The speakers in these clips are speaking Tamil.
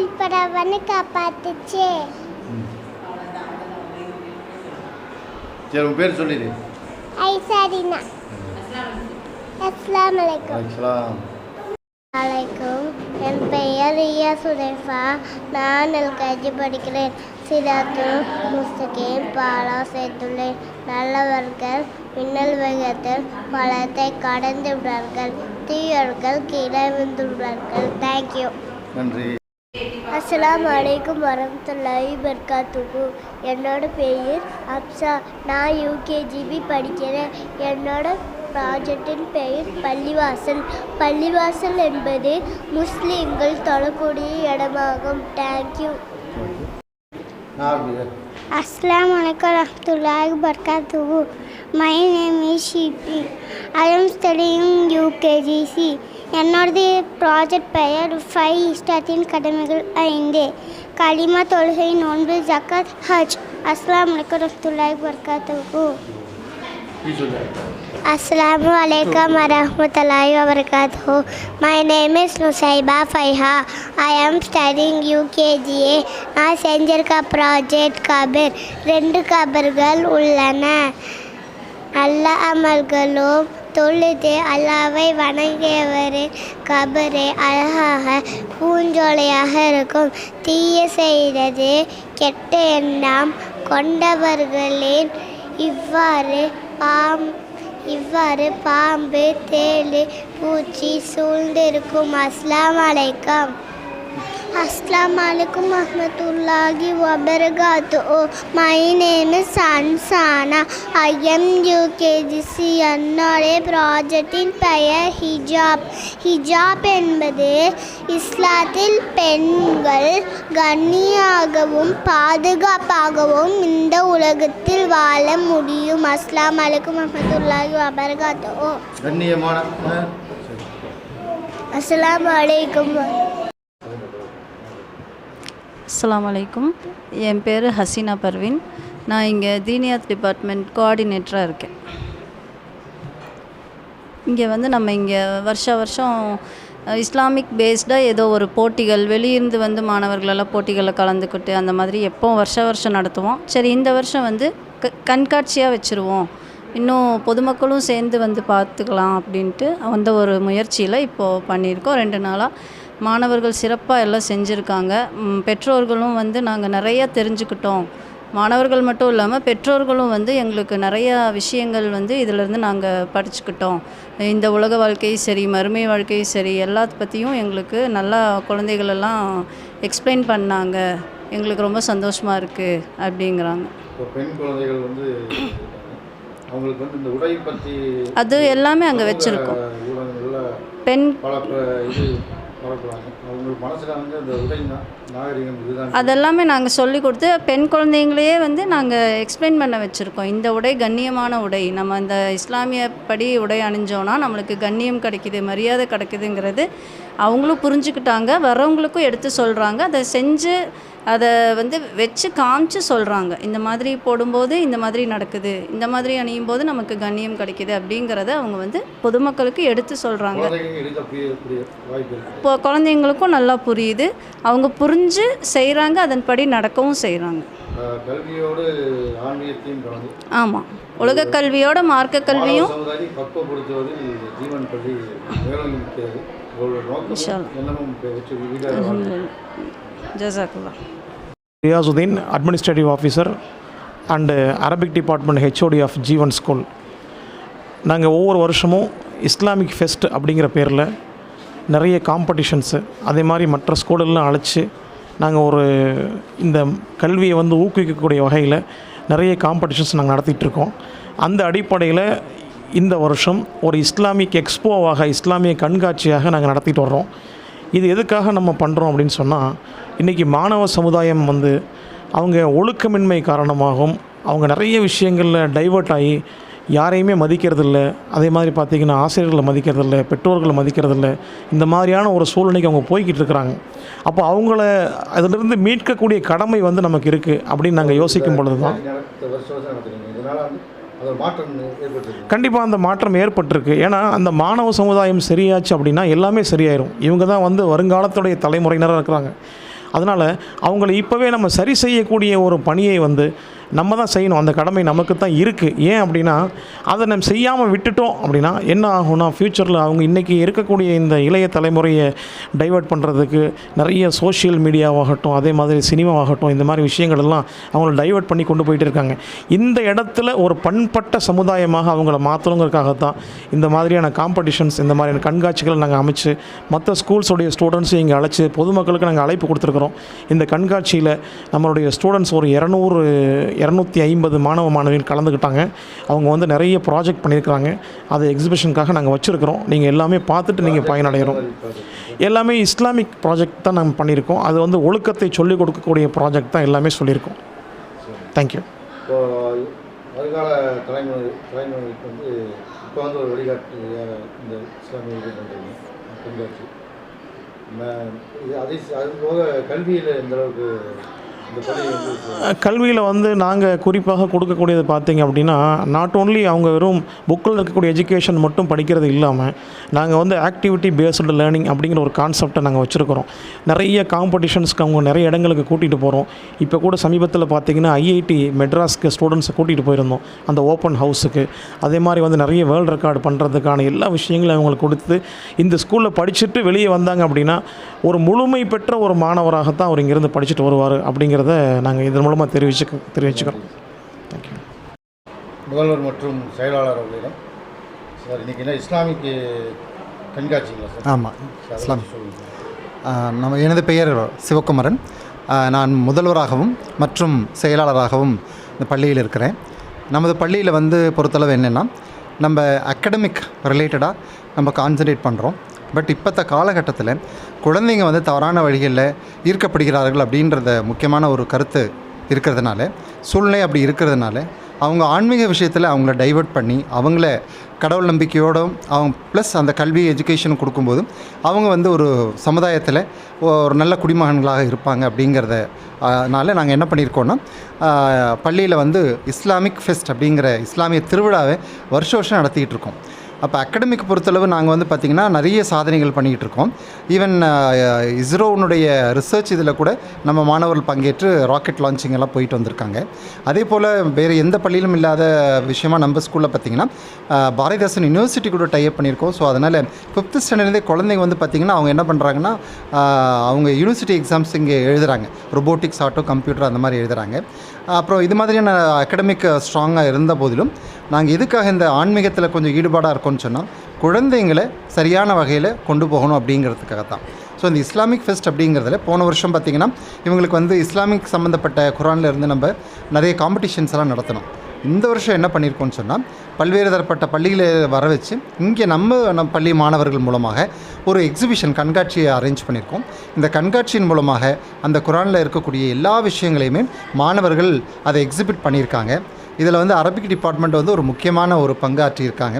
அவா பில்படவனு காப்பாத்துச்சு. சரி உன் பேர் சொல்லிடு. ஐசாரினா. அஸ்லாம். வலைக்கும் வலைக்கும் என் பெயர் ரியா சுரேஃபா. நான் எல்கேஜி படிக்கிறேன். சிதாத்து முஸ்தகீம் பாலா சேர்த்துள்ளேன். நல்லவர்கள் மின்னல் வேகத்தில் பலத்தை கடந்து விடுவார்கள் தீயவர்கள் கீழே விழுந்துள்ளார்கள். தேங்க்யூ நன்றி. அஸ்ஸலாமு அலைக்கும் வரமத்துல்லாஹி வபரகாத்துஹு என்னோட பெயர் அப்சா. நான் யூகேஜிபி படிக்கிறேன். என்னோட ப்ராஜெக்டின் பெயர் பள்ளிவாசல். பள்ளிவாசல் என்பது முஸ்லீம்கள் தொழக்கூடிய இடமாகும். தேங்க்யூ அஸ்லாம் வலைக்கம் வரமத்துல்லாஹி வபரகாத்துஹு my name is Shibi I am studying UKG C என்னோடது ப்ராஜெக்ட் பெயர் ஃபைவ் இஸ்டாத்தின் கடமைகள் ஐந்து. களிமா தொழுகை நோன்பு ஜக்காத் ஹஜ். அஸ்லாம் வலைக்கம் வரமத்துல்லாஹி வபரகாத்துஹு. நீ சொல்லு Assalamu alaikum warahmatullahi wabarakatuh. My name is Nusaiba Faiha. I am studying UKGA. நான் செஞ்சிருக்க ப்ராஜெக்ட் கபர். ரெண்டு கபர்கள் உள்ளன. நல்ல அமல்களும் தொழுது அல்லாவை வணங்கியவரின் கபரே அழகாக பூஞ்சோலையாக இருக்கும். தீய செய்தது கெட்ட எண்ணம் கொண்டவர்களின் இவ்வாறு பாம் இவ்வாறு பாம்பு தேழு பூச்சி சூழ்ந்திருக்கும். அஸ்லாம் அலைக்கம். அஸ்லாம் அலைக்கும் வரமத்துல்லாஹி வபரகாத்து my name is Ansana I am UKG C என்னுடைய ப்ராஜெக்டின் பெயர் ஹிஜாப் ஹிஜாப் என்பது இஸ்லாத்தில் பெண்கள் கண்ணியாகவும் பாதுகாப்பாகவும் இந்த உலகத்தில் வாழ முடியும் அஸ்லாம் அலைக்கும் வரமத்துல்லாஹி வபரகாத்து கண்ணியமான. அஸ்லாம் அலைக்கும் அஸ்லாம் வலைக்கும் என் பேர் ஹசீனா பர்வீன். நான் இங்கே தீனியாத் டிபார்ட்மெண்ட் கோஆர்டினேட்டராக இருக்கேன். இங்கே வந்து நம்ம இங்கே வருஷா வருஷம் இஸ்லாமிக் பேஸ்டாக ஏதோ ஒரு போட்டிகள் வெளியிருந்து வந்து மாணவர்களெல்லாம் போட்டிகளில் கலந்துக்கிட்டு அந்த மாதிரி எப்போ வருஷ வருஷம் நடத்துவோம். சரி இந்த வருஷம் வந்து க கண்காட்சியாக வச்சுருவோம். இன்னும் பொதுமக்களும் சேர்ந்து வந்து பார்த்துக்கலாம் அப்படின்ட்டு அந்த ஒரு முயற்சியில் இப்போது பண்ணியிருக்கோம். ரெண்டு நாளாக மாணவர்கள் சிறப்பாக எல்லாம் செஞ்சுருக்காங்க. பெற்றோர்களும் வந்து நாங்கள் நிறைய தெரிஞ்சுக்கிட்டோம். மாணவர்கள் மட்டும் இல்லாமல் பெற்றோர்களும் வந்து எங்களுக்கு நிறையா விஷயங்கள் வந்து இதிலேருந்து நாங்கள் படிச்சுக்கிட்டோம். இந்த உலக வாழ்க்கையும் சரி மறுமை வாழ்க்கையும் சரி எல்லாத்த பற்றியும் எங்களுக்கு நல்லா குழந்தைகள் எல்லாம் எக்ஸ்பிளைன் பண்ணாங்க. எங்களுக்கு ரொம்ப சந்தோஷமாக இருக்குது அப்படிங்கிறாங்க. பெண் குழந்தைகள் வந்து அவங்களுக்கு வந்து இந்த உடை பற்றி அது எல்லாமே அங்கே வச்சுருக்கோம். பெண் அதெல்லாமே நாங்கள் சொல்லி கொடுத்து பெண் குழந்தைங்களையே வந்து நாங்கள் எக்ஸ்பிளைன் பண்ண வச்சுருக்கோம். இந்த உடை கண்ணியமான உடை. நம்ம இந்த இஸ்லாமிய படி உடை அணிஞ்சோன்னா நம்மளுக்கு கண்ணியம் கிடைக்குது மரியாதை கிடைக்குதுங்கிறது அவங்களும் புரிஞ்சுக்கிட்டாங்க வரவங்களுக்கும் எடுத்து சொல்கிறாங்க அதை செஞ்சு அதை வந்து வச்சு காமிச்சு சொல்கிறாங்க இந்த மாதிரி போடும்போது இந்த மாதிரி நடக்குது. இந்த மாதிரி அணியும் போது நமக்கு கண்ணியம் கிடைக்குது அப்படிங்கிறத அவங்க வந்து பொதுமக்களுக்கு எடுத்து சொல்கிறாங்க இப்போ குழந்தைங்களுக்கும் நல்லா புரியுது. அவங்க புரிஞ்சு செய்கிறாங்க அதன்படி நடக்கவும் செய்கிறாங்க ஆமாம் உலக கல்வியோட மார்க்க கல்வியும் ஜீவன் பள்ளி ஜசாக்குல்லா Riyasudeen administrative officer and Arabic department HOD of Jeevan school நாங்கள் ஒவ்வொரு வருஷமும் இஸ்லாமிக் ஃபெஸ்ட் அப்படிங்கிற பேரில் நிறைய காம்படிஷன்ஸு அதே மாதிரி மற்ற ஸ்கூலெல்லாம் அழைச்சி நாங்கள் ஒரு இந்த கல்வியை வந்து ஊக்குவிக்கக்கூடிய வகையில் நிறைய காம்படிஷன்ஸ் நாங்கள் நடத்திட்டுருக்கோம் அந்த அடிப்படையில் இந்த வருஷம் ஒரு இஸ்லாமிக் எக்ஸ்போவாக இஸ்லாமிய கண்காட்சியாக நாங்கள் நடத்திட்டு வர்றோம். இது எதுக்காக நம்ம பண்ணுறோம் அப்படின்னு சொன்னால் இன்றைக்கி மாணவ சமுதாயம் வந்து அவங்க ஒழுக்கமின்மை காரணமாகவும் அவங்க நிறைய விஷயங்களில் டைவர்ட் ஆகி யாரையுமே மதிக்கிறதில்ல. அதே மாதிரி பார்த்திங்கன்னா ஆசிரியர்களை மதிக்கிறதில்ல பெற்றோர்களை மதிக்கிறதில்ல. இந்த மாதிரியான ஒரு சூழ்நிலைக்கு அவங்க போய்கிட்டு இருக்கிறாங்க. அப்போ அவங்கள அதிலிருந்து மீட்கக்கூடிய கடமை வந்து நமக்கு இருக்குது அப்படின்னு நாங்கள் யோசிக்கும் பொழுது தான் கண்டிப்பாக அந்த மாற்றம் ஏற்பட்டிருக்கு. ஏன்னா அந்த மாணவ சமுதாயம் சரியாச்சு அப்படின்னா எல்லாமே சரியாயிரும். இவங்க தான் வந்து வருங்காலத்துடைய தலைமுறையினராக இருக்கிறாங்க. அதனால் அவங்கள இப்போவே நம்ம சரி செய்யக்கூடிய ஒரு பணியை வந்து நம்ம தான் செய்யணும். அந்த கடமை நமக்கு தான் இருக்குது ஏன் அப்படின்னா அதை நம்ம செய்யாமல் விட்டுட்டோம் அப்படின்னா என்ன ஆகும்னா ஃப்யூச்சரில் அவங்க இன்றைக்கி இருக்கக்கூடிய இந்த இளைய தலைமுறையை டைவர்ட் பண்ணுறதுக்கு நிறைய சோஷியல் மீடியாவாகட்டும் அதே மாதிரி சினிமாவாகட்டும் இந்த மாதிரி விஷயங்கள் எல்லாம் அவங்கள டைவர்ட் பண்ணி கொண்டு போயிட்டு இருக்காங்க. இந்த இடத்துல ஒரு பண்பட்ட சமுதாயமாக அவங்கள மாற்றணுங்கிறதுக்காக தான் இந்த மாதிரியான காம்படிஷன்ஸ் இந்த மாதிரியான கண்காட்சிகளை நாங்கள் அமைச்சு மற்ற ஸ்கூல்ஸோடைய ஸ்டூடெண்ட்ஸையும் இங்கே அழைச்சி பொதுமக்களுக்கு நாங்கள் அழைப்பு கொடுத்துருக்குறோம். இந்த கண்காட்சியில் நம்மளுடைய ஸ்டூடெண்ட்ஸ் ஒரு இரநூறு இரநூத்தி ஐம்பது மாணவ மாணவிகள் கலந்துக்கிட்டாங்க. அவங்க வந்து நிறைய ப்ராஜெக்ட் பண்ணியிருக்கிறாங்க. அது எக்ஸிபிஷனுக்காக நாங்கள் வச்சுருக்கிறோம். நீங்கள் எல்லாமே பார்த்துட்டு நீங்கள் பயனடைகிறோம் எல்லாமே இஸ்லாமிக் ப்ராஜெக்ட் தான் நம்ம பண்ணியிருக்கோம். அது வந்து ஒழுக்கத்தை சொல்லிக் கொடுக்கக்கூடிய ப்ராஜெக்ட் தான் எல்லாமே சொல்லியிருக்கோம். தேங்க்யூ இப்போ வருங்கால தலைமுறை தலைமுறைக்கு வந்து இப்போ வந்து ஒரு வழிகாட்டு இந்த இஸ்லாமிய இது பண்ணுறீங்க அது போக கல்வியில் எந்த அளவுக்கு கல்வியில் வந்து நாங்கள் குறிப்பாக கொடுக்கக்கூடியது பார்த்தீங்க அப்படின்னா நாட் ஓன்லி அவங்க வெறும் புக்கில் இருக்கக்கூடிய எஜுகேஷன் மட்டும் படிக்கிறது இல்லாமல் நாங்கள் வந்து ஆக்டிவிட்டி பேஸ்டு லேர்னிங் அப்படிங்கிற ஒரு கான்செப்டை நாங்கள் வச்சுருக்கிறோம். நிறைய காம்படிஷன்ஸ்க்கு அவங்க நிறைய இடங்களுக்கு கூட்டிகிட்டு போகிறோம் இப்போ கூட சமீபத்தில் பார்த்தீங்கன்னா ஐஐடி மெட்ராஸ்க்கு ஸ்டூடெண்ட்ஸை கூட்டிகிட்டு போயிருந்தோம் அந்த ஓப்பன் ஹவுஸுக்கு அதே மாதிரி வந்து நிறைய வேர்ல்டு ரெக்கார்டு பண்ணுறதுக்கான எல்லா விஷயங்களையும் அவங்களுக்கு கொடுத்து இந்த ஸ்கூலில் படிச்சுட்டு வெளியே வந்தாங்க அப்படின்னா ஒரு முழுமை பெற்ற ஒரு மாணவராகத்தான் அவர் இங்கேருந்து படிச்சுட்டு வருவார் அப்படிங்கிற அப்படிங்கிறத நாங்கள் இதன் மூலமாக தெரிவிச்சுக்க தெரிவிச்சுக்கிறோம். தேங்க்யூ முதல்வர் மற்றும் செயலாளர் அவர்களிடம். சார் இன்னைக்கு என்ன இஸ்லாமிக் கண்காட்சிங்களா சார்? ஆமாம் இஸ்லாம் நம்ம எனது பெயர் சிவகுமரன் நான் முதல்வராகவும் மற்றும் செயலாளராகவும் இந்த பள்ளியில் இருக்கிறேன். நமது பள்ளியில் வந்து பொறுத்தளவு என்னென்னா நம்ம அகடமிக் ரிலேட்டடாக நம்ம கான்சன்ட்ரேட் பண்ணுறோம் பட் இப்போத்த காலகட்டத்தில் குழந்தைங்க வந்து தவறான வழிகளில் ஈர்க்கப்படுகிறார்கள் அப்படின்றத முக்கியமான ஒரு கருத்து இருக்கிறதுனால சூழ்நிலை அப்படி இருக்கிறதுனால அவங்க ஆன்மீக விஷயத்தில் அவங்கள டைவர்ட் பண்ணி அவங்கள கடவுள் நம்பிக்கையோடும் அவங்க ப்ளஸ் அந்த கல்வி எஜுகேஷன் கொடுக்கும்போதும் அவங்க வந்து ஒரு சமுதாயத்தில் ஒரு நல்ல குடிமகன்களாக இருப்பாங்க அப்படிங்கிறத அதனால் நாங்கள் என்ன பண்ணியிருக்கோன்னா பள்ளியில் வந்து இஸ்லாமிக் ஃபெஸ்ட் அப்படிங்கிற இஸ்லாமிய திருவிழாவை வருஷ வருஷம் நடத்திக்கிட்டு இருக்கோம். அப்போ அகடமிக் பொறுத்தளவு நாங்கள் வந்து பார்த்திங்கன்னா நிறைய சாதனைகள் பண்ணிக்கிட்டு இருக்கோம். ஈவன் இஸ்ரோனுடைய ரிசர்ச் இதில் கூட நம்ம மாணவர்கள் பங்கேற்று ராக்கெட் லான்ச்சிங் எல்லாம் போயிட்டு வந்திருக்காங்க. அதே போல் வேறு எந்த பள்ளியிலும் இல்லாத விஷயமா நம்ம ஸ்கூலில் பார்த்திங்கன்னா பாரதிதாசன் யூனிவர்சிட்டி கூட டைப் பண்ணியிருக்கோம். ஸோ அதனால் ஃபிஃப்த் ஸ்டாண்டர்ட்லேருந்தே குழந்தைங்க வந்து பார்த்திங்கன்னா அவங்க என்ன பண்ணுறாங்கன்னா அவங்க யூனிவர்சிட்டி எக்ஸாம்ஸ் இங்கே எழுதுகிறாங்க ரொபோட்டிக்ஸ் ஆட்டோ கம்ப்யூட்டர் அந்த மாதிரி எழுதுகிறாங்க அப்புறம் இது மாதிரியான அகடமிக் ஸ்ட்ராங்காக இருந்த போதிலும் நாங்கள் எதுக்காக இந்த ஆன்மீகத்தில் கொஞ்சம் ஈடுபாடாக இருக்கோம்னு சொன்னால் குழந்தைங்களை சரியான வகையில் கொண்டு போகணும் அப்படிங்கிறதுக்காக தான் ஸோ இந்த இஸ்லாமிக் ஃபெஸ்ட் அப்படிங்கிறதுல போன வருஷம் பார்த்திங்கன்னா இவங்களுக்கு வந்து இஸ்லாமிக் சம்மந்தப்பட்ட குரான்ல இருந்து நம்ம நிறைய காம்படிஷன்ஸ் எல்லாம் நடத்தணும். இந்த வருஷம் என்ன பண்ணியிருக்கோம்னு சொன்னால் பல்வேறு தரப்பட்ட பள்ளிகளை வர வச்சு இங்கே நம்ம நம் பள்ளி மாணவர்கள் மூலமாக ஒரு எக்ஸிபிஷன் கண்காட்சியை அரேஞ்ச் பண்ணியிருக்கோம் இந்த கண்காட்சியின் மூலமாக அந்த குரானில் இருக்கக்கூடிய எல்லா விஷயங்களையுமே மாணவர்கள் அதை எக்ஸிபிட் பண்ணியிருக்காங்க. இதில் வந்து அரபிக் டிபார்ட்மெண்ட் வந்து ஒரு முக்கியமான ஒரு பங்காற்றியிருக்காங்க.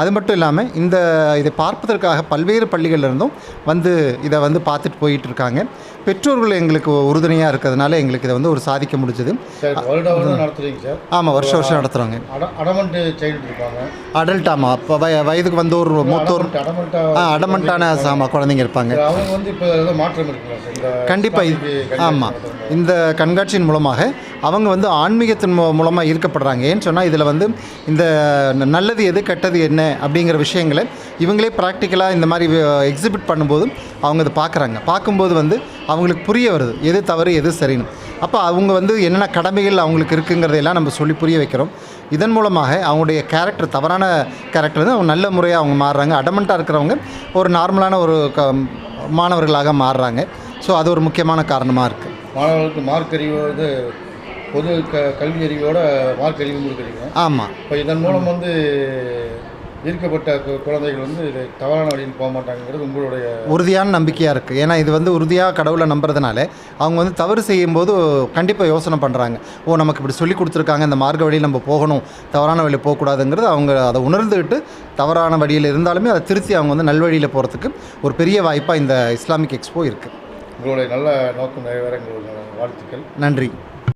அது மட்டும் இல்லாமல் இந்த இதை பார்ப்பதற்காக பல்வேறு பள்ளிகள்ல இருந்தும் வந்து இதை வந்து பார்த்துட்டு போயிட்டு இருக்காங்க பெற்றோர்கள் எங்களுக்கு உறுதுணையாக இருக்கிறதுனால எங்களுக்கு இதை வந்து ஒரு சாதிக்க முடிஞ்சது. ஆமாம் வருஷம் வருஷம் நடத்துகிறாங்க அடல்ட் ஆமாம் இப்போ வய வயதுக்கு வந்து ஒரு மூத்தோர் ஆ அடமண்டான ஆமாம் குழந்தைங்க இருப்பாங்க. கண்டிப்பாக ஆமாம். இந்த கண்காட்சியின் மூலமாக அவங்க வந்து ஆன்மீகத்தின் மூ மூலமாக ஈர்க்கப்படுறாங்க. ஏன்னு சொன்னால் இதில் வந்து இந்த நல்லது எது கெட்டது என்ன அப்படிங்கிற விஷயங்களை இவங்களே ப்ராக்டிக்கலாக இந்த மாதிரி எக்ஸிபிட் பண்ணும்போது அவங்க இதை பார்க்குறாங்க பார்க்கும்போது வந்து அவங்களுக்கு புரிய வருது. எது தவறு எது சரின்னு. அப்போ அவங்க வந்து என்னென்ன கடமைகள் அவங்களுக்கு இருக்குங்கிறதையெல்லாம் நம்ம சொல்லி புரிய வைக்கிறோம். இதன் மூலமாக அவங்களுடைய கேரக்டர் தவறான கேரக்டர் வந்து அவங்க நல்ல முறையாக அவங்க மாறுறாங்க. அடமெண்ட்டாக இருக்கிறவங்க ஒரு நார்மலான ஒரு க மாணவர்களாக மாறுறாங்க. ஸோ அது ஒரு முக்கியமான காரணமாக இருக்குது மாணவர்களுக்கு மார்க் அறிவு பொது க கல்வி அறிவோட மார்க் அறிவும் கொடுக்குறீங்க. ஆமாம் இப்போ இதன் மூலம் வந்து ஈர்க்கப்பட்ட குழந்தைகள் வந்து இது தவறான வழியில் போக மாட்டாங்கிறது உங்களுடைய உறுதியான நம்பிக்கையாக இருக்குது ஏன்னா இது வந்து உறுதியாக கடவுளை நம்புறதுனால அவங்க வந்து தவறு செய்யும்போது கண்டிப்பாக யோசனை பண்ணுறாங்க ஓ நமக்கு இப்படி சொல்லி கொடுத்துருக்காங்க இந்த மார்க்க வழியில் நம்ம போகணும் தவறான வழியில் போகக்கூடாதுங்கிறது அவங்க அதை உணர்ந்துக்கிட்டு தவறான வழியில் இருந்தாலுமே அதை திருத்தி அவங்க வந்து நல்வழியில் போகிறதுக்கு ஒரு பெரிய வாய்ப்பாக இந்த இஸ்லாமிக் எக்ஸ்போ இருக்குது உங்களுடைய நல்ல நோக்கம் நிறைவேற எங்களுடைய வாழ்த்துக்கள். நன்றி.